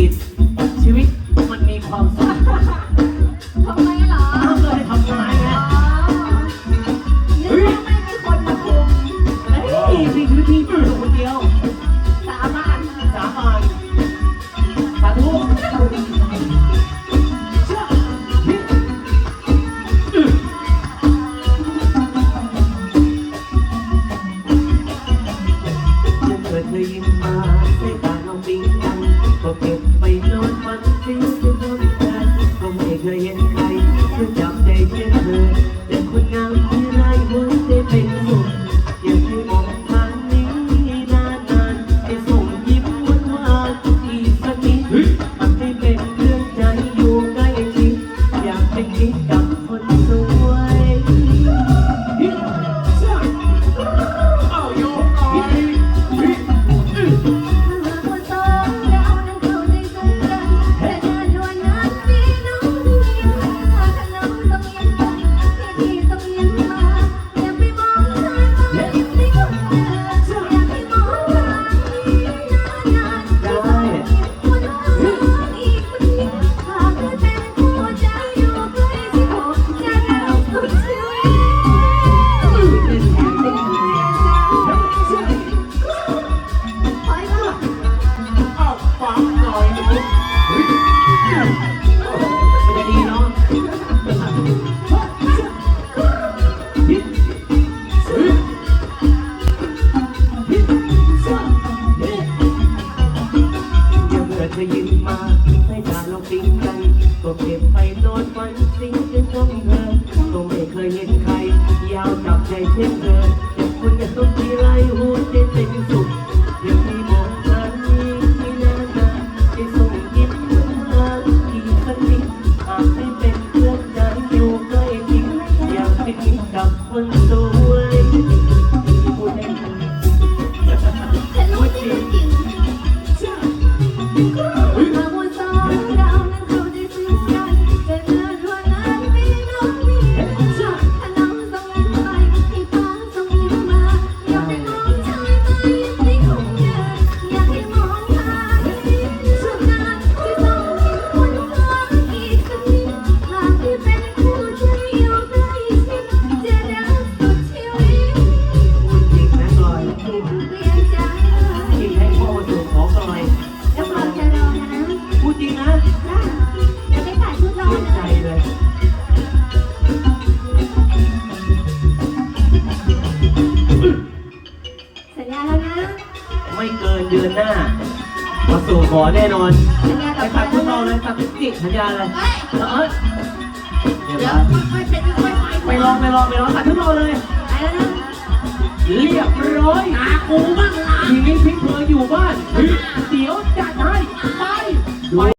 ีชีวิตมันมีความสุขทำไมเหรอทำเลยทำงานไงนึกว่าไม่มีคนมาคุมเฮ้ยชีวิตพี่อยู่คนเดียวสาบานสาบานสาธุได้ยิน 的烟 ธอยิ้มมาให้ตาลองปิ๊งกันก็เก็บไปโดนฝันสิ่งที่ชอบเธอก็ไม่เคยเห็นใคร ยาวจับใจเช่นเธอ ไม่เกินเดืนหน้ามาสู่ขอแน่นอนไปตัดทุกต่อเลยตัดทุกจิตสัญญาเลยเออเดี๋ยวนค่ไปไลองไปลองไปลองตัดทุกต่อเลยเรียบร้อย ตากูบ้างล่ะ ทีนี้พลิกเพออยู่บ้าน